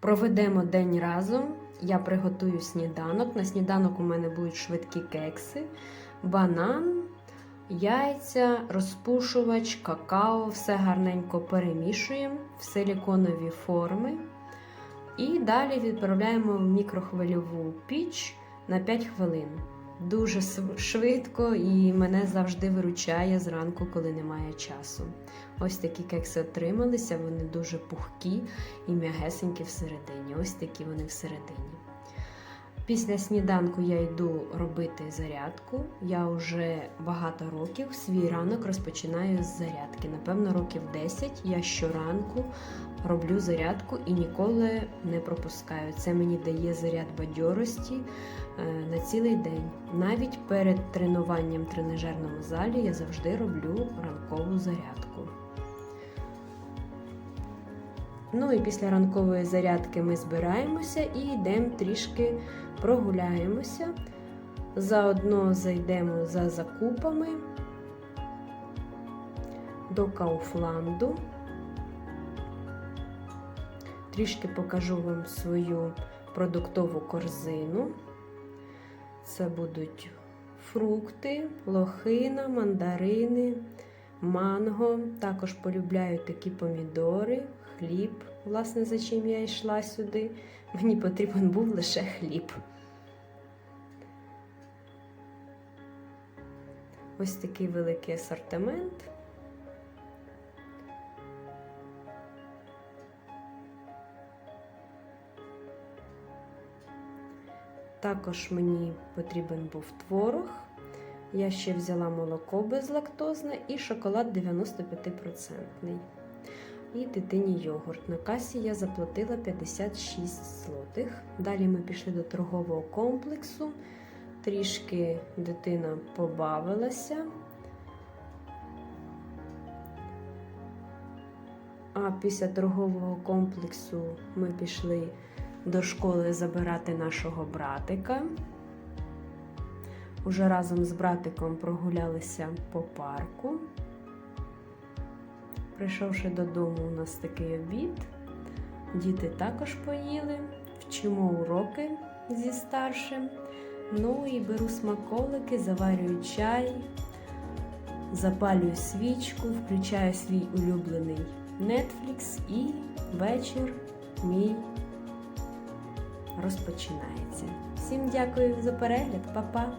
Проведемо день разом. Я приготую сніданок. На сніданок у мене будуть швидкі кекси, банан, яйця, розпушувач, какао. Все гарненько перемішуємо в силіконові форми. І далі відправляємо в мікрохвильову піч на 5 хвилин. Дуже швидко і мене завжди виручає зранку, коли немає часу. Ось такі кекси отрималися, вони дуже пухкі і м'ягесенькі всередині. Ось такі вони всередині. Після сніданку я йду робити зарядку. Я вже багато років свій ранок розпочинаю з зарядки. Напевно, років 10 я щоранку роблю зарядку і ніколи не пропускаю. Це мені дає заряд бадьорості е, на цілий день. Навіть перед тренуванням в тренажерному залі я завжди роблю ранкову зарядку. Ну і після ранкової зарядки ми збираємося і йдемо трішки прогуляємося. Заодно зайдемо за закупами до Кауфланду. Трішки покажу вам свою продуктову корзину. Це будуть фрукти, лохина, мандарини, манго. Також полюбляю такі помідори, хліб, власне, за чим я йшла сюди. Мені потрібен був лише хліб. Ось такий великий асортимент. Також мені потрібен був творог. Я ще взяла молоко безлактозне і шоколад 95%. І дитині йогурт. На касі я заплатила 56 злотих. Далі ми пішли до торгового комплексу. Трішки дитина побавилася. А після торгового комплексу ми пішли до школи забирати нашого братика. Уже разом з братиком прогулялися по парку. Прийшовши додому, у нас такий обід. Діти також поїли, вчимо уроки зі старшим. Ну і беру смаколики, заварюю чай, запалюю свічку, включаю свій улюблений Netflix і вечір мій розпочинається. Всім дякую за перегляд, Па-па!